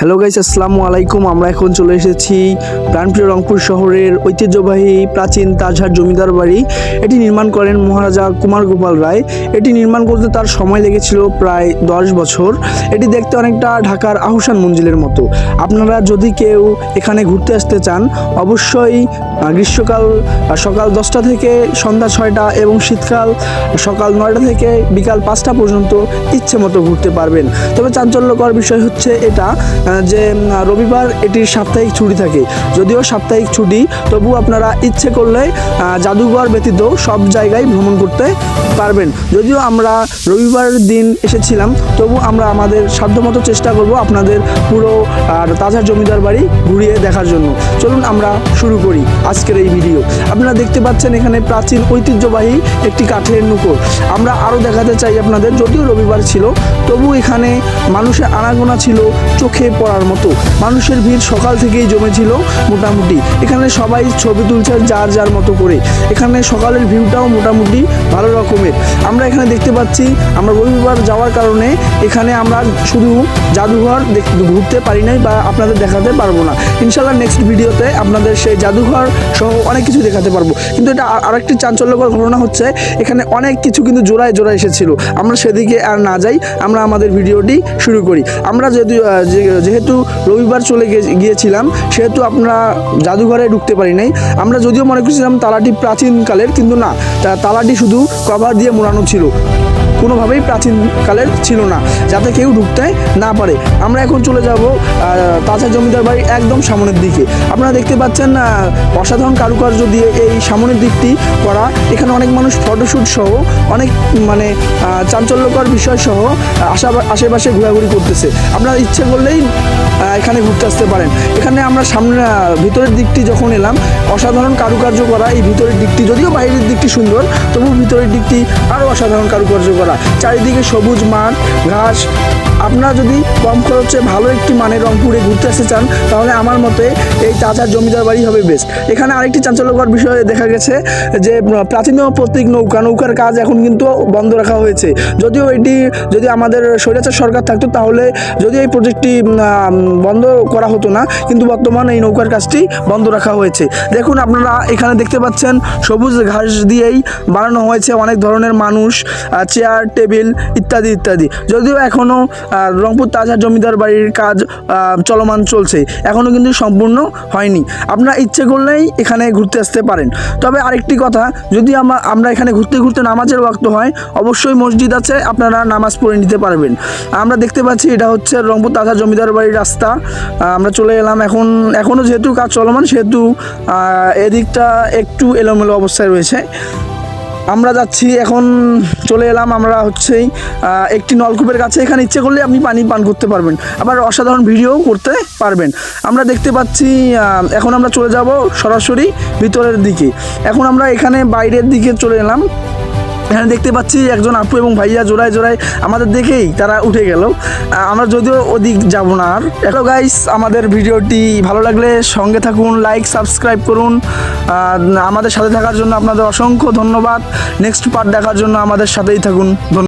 Hello guys আসসালামু আলাইকুম। আমরা এখন চলে এসেছি প্রাণপ্রিয় রংপুর শহরের ঐতিহ্যবাহী প্রাচীন তাজহার জমিদার বাড়ি। এটি নির্মাণ করেন মহারাজা কুমার গোপাল রায়। এটি নির্মাণ করতে তার সময় লেগেছিল প্রায় দশ বছর। এটি দেখতে অনেকটা ঢাকার আহসান মঞ্জিলের মতো। আপনারা যদি কেউ এখানে ঘুরতে আসতে চান, অবশ্যই গ্রীষ্মকাল সকাল দশটা থেকে সন্ধ্যা ছয়টা এবং শীতকাল সকাল নয়টা থেকে বিকাল পাঁচটা পর্যন্ত ইচ্ছে মতো ঘুরতে পারবেন। তবে চাঞ্চল্যকর বিষয় হচ্ছে এটা যে রবিবার এটির সাপ্তাহিক ছুটি থাকে। যদিও সাপ্তাহিক ছুটি, তবু আপনারা ইচ্ছে করলে জাদুঘর ব্যতীত সব জায়গায় ভ্রমণ করতে পারবেন। যদিও আমরা রবিবারের দিন এসেছিলাম, তবু আমরা আমাদের সাধ্যমতো চেষ্টা করব আপনাদের পুরো, আর তাজা জমিদার বাড়ি ঘুরিয়ে দেখার জন্য। চলুন আমরা শুরু করি আজকের এই ভিডিও। আপনারা দেখতে পাচ্ছেন এখানে প্রাচীন ঐতিহ্যবাহী একটি কাঠের নুকর আমরা আরও দেখাতে চাই আপনাদের, যদিও রবিবার ছিল, তবু এখানে মানুষের আনাগোনা ছিল চোখে পড়ার মতো। মানুষের ভিড় সকাল থেকেই জমেছিল মোটামুটি। এখানে সবাই ছবি তুলছে যার যার মতো করে। এখানে সকালের ভিউটাও মোটামুটি ভালো রকমের। আমরা এখানে দেখতে পাচ্ছি আমরা রবিবার যাওয়ার কারণে এখানে আমরা শুধু জাদুঘর ঘুরতে পারি নাই বা আপনাদের দেখাতে পারব না। ইনশাল্লাহ নেক্সট ভিডিওতে আপনাদের সেই জাদুঘর সহ অনেক কিছু দেখাতে পারব। কিন্তু এটা আরেকটি চাঞ্চল্যকর ঘটনা হচ্ছে এখানে অনেক কিছু কিন্তু জোড়ায় জোড়ায় এসেছিল। আমরা সেদিকে আর না যাই আমরা আমাদের ভিডিওটি শুরু করি। আমরা যেহেতু আহ, যে- যেহেতু রবিবার চলে গিয়েছিলাম, সেহেতু আমরা জাদুঘরে ঢুকতে পারি নাই। আমরা যদিও মনে করছিলাম তালাটি প্রাচীনকালের কিন্তু না তালাটি শুধু কভার দিয়ে মোড়ানো ছিল। কোনোভাবেই প্রাচীনকালের ছিল না, যাতে কেউ ঢুকতে না পারে। আমরা এখন চলে যাব তাজা জমিদার বাড়ির একদম সামনের দিকে। আপনারা দেখতে পাচ্ছেন অসাধারণ কারুকার্য দিয়ে এই সামনের দিকটি করা। এখানে অনেক মানুষ ফটোশ্যুট সহ, অনেক মানে চাঞ্চল্যকর বিষয় সহ আশা, আশেপাশে ঘোরাঘুরি করতেছে। আপনারা ইচ্ছে করলেই এখানে ঘুরতে আসতে পারেন। এখানে আমরা সামনে ভিতরের দিকটি যখন এলাম অসাধারণ কারুকার্য করা এই ভিতরের দিকটি যদিও বাইরের দিকটি সুন্দর তবু ভিতরের দিকটি আরও অসাধারণ কারুকার্য করা। চারিদিকে সবুজ মাঠ ঘাস। আপনারা যদি কম খরচে ভালো একটি মানের রংপুরে ঘুরতে আসতে চান তাহলে আমার মতে এই তাজার জমিদার বাড়ি হবে বেস্ট। এখানে আরেকটি চাঞ্চল্যকর বিষয়ে দেখা গেছে যে উম, প্রাচীন প্রতীক নৌকা নৌকার কাজ এখন কিন্তু বন্ধ রাখা হয়েছে। যদিও এটি যদি আমাদের স্বৈরাচার সরকার থাকতো তাহলে যদি এই প্রজেক্টটি বন্ধ করা হতো না, কিন্তু বর্তমানে এই নৌকার কাজটি বন্ধ রাখা হয়েছে। দেখুন, আপনারা এখানে দেখতে পাচ্ছেন, সবুজ ঘাস দিয়েই বানানো হয়েছে অনেক ধরনের মানুষ চেয়ার, টেবিল ইত্যাদি ইত্যাদি। যদিও এখনও রংপুর তাজা জমিদার বাড়ির কাজ চলমান চলছে। এখনও কিন্তু সম্পূর্ণ হয়নি। আপনারা ইচ্ছে করলেই এখানে ঘুরতে আসতে পারেন। তবে আরেকটি কথা, যদি আমরা আমরা এখানে ঘুরতে ঘুরতে নামাজের ওয়াক্ত হয়, অবশ্যই মসজিদ আছে, আপনারা নামাজ পড়ে নিতে পারবেন। আমরা দেখতে পাচ্ছি, এটা হচ্ছে রংপুর তাজা জমিদার বাড়ির রাস্তা। আহ, আমরা চলে এলাম এখন এখনও যেহেতু কাজ চলমান সেহেতু এদিকটা একটু এলোমেলো অবস্থায় রয়েছে। আমরা যাচ্ছি এখন চলে এলাম আমরা হচ্ছেই একটি নলকূপের কাছে। এখানে ইচ্ছে করলে আপনি পানি পান করতে পারবেন আবার অসাধারণ ভিডিও করতে পারবেন। আমরা দেখতে পাচ্ছি এখন আমরা চলে যাব সরাসরি ভিতরের দিকে। এখন আমরা এখানে বাইরের দিকে চলে এলাম। এখানে দেখতে পাচ্ছি একজন আপু এবং ভাইয়া জোড়ায় জোড়ায় আমাদের দেখেই তারা উঠে গেল। আমরা যদিও ওদিক যাব না আর। এখন গাইস আমাদের ভিডিওটি ভালো লাগলে সঙ্গে থাকুন লাইক সাবস্ক্রাইব করুন। আমাদের সাথে থাকার জন্য আপনাদের অসংখ্য ধন্যবাদ। নেক্সট পার্ট দেখার জন্য আমাদের সাথেই থাকুন।